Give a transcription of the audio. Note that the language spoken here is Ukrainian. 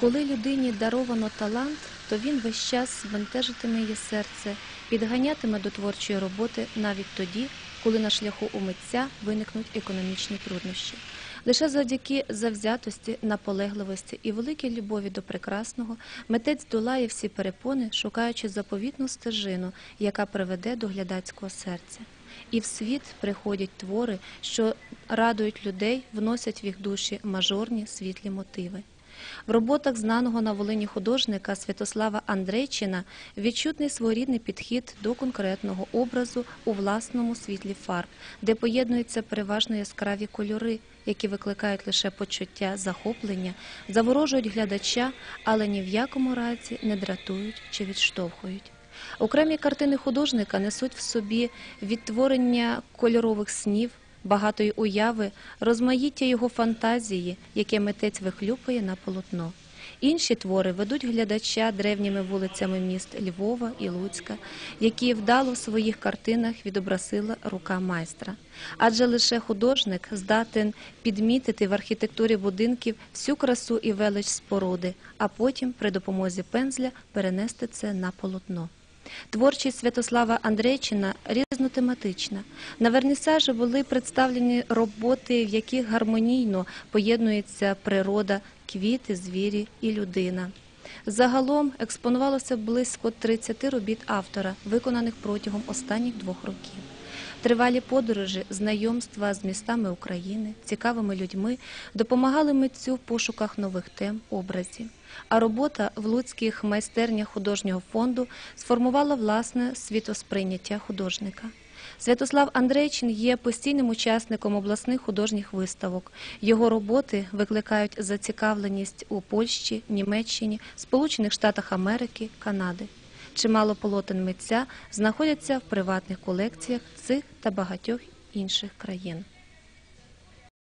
Коли людині даровано талант, то він весь час збентежитиме її серце, підганятиме до творчої роботи навіть тоді, коли на шляху у митця виникнуть економічні труднощі. Лише завдяки завзятості, наполегливості і великій любові до прекрасного митець долає всі перепони, шукаючи заповітну стежину, яка приведе до глядацького серця. І в світ приходять твори, що радують людей, вносять в їх душі мажорні світлі мотиви. В роботах знаного на Волині художника Святослава Андрейчина відчутний своєрідний підхід до конкретного образу у власному світлі фарб, де поєднуються переважно яскраві кольори, які викликають лише почуття захоплення, заворожують глядача, але ні в якому разі не дратують чи відштовхують. Окремі картини художника несуть в собі відтворення кольорових снів, багатої уяви, розмаїття його фантазії, яке митець вихлюпує на полотно. Інші твори ведуть глядача древніми вулицями міст Львова і Луцька, які вдало в своїх картинах відобразила рука майстра. Адже лише художник здатен підмітити в архітектурі будинків всю красу і велич споруди, а потім при допомозі пензля перенести це на полотно. Творчість Святослава Андрейчина різнотематична. На вернісажі були представлені роботи, в яких гармонійно поєднується природа, квіти, звірі і людина. Загалом експонувалося близько 30 робіт автора, виконаних протягом останніх двох років. Тривалі подорожі, знайомства з містами України, цікавими людьми допомагали митцю в пошуках нових тем, образів. А робота в луцьких майстернях художнього фонду сформувала власне світосприйняття художника. Святослав Андрейчин є постійним учасником обласних художніх виставок. Його роботи викликають зацікавленість у Польщі, Німеччині, Сполучених Штатах Америки, Канади. Чимало полотен митця знаходяться в приватних колекціях цих та багатьох інших країн.